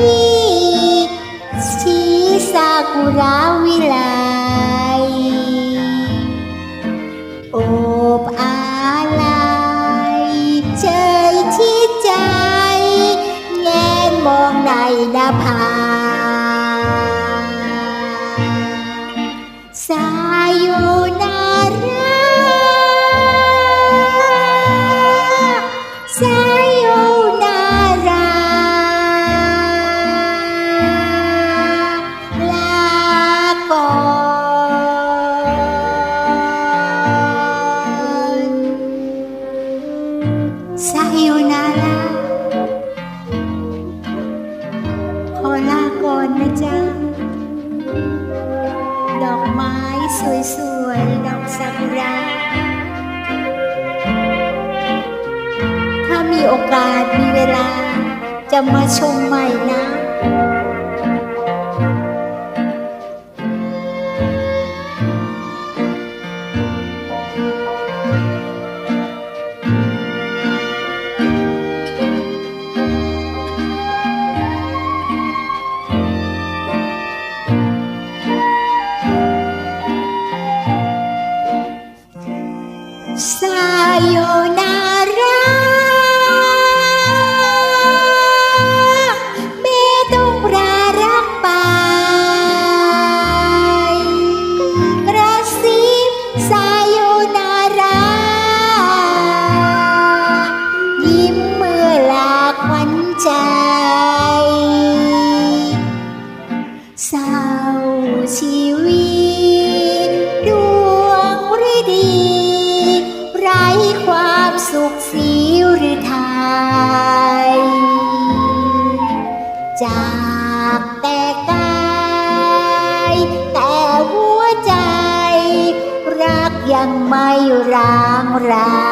มีสีซากุระวิไลโอบอาลัยเฉยที่ใจ แงนมองในดาผา ดอกไม้สวยๆ ดอกซากุระ ถ้ามีโอกาสมีเวลาจะมาชมใหม่นะ ยังไม่ร้างรา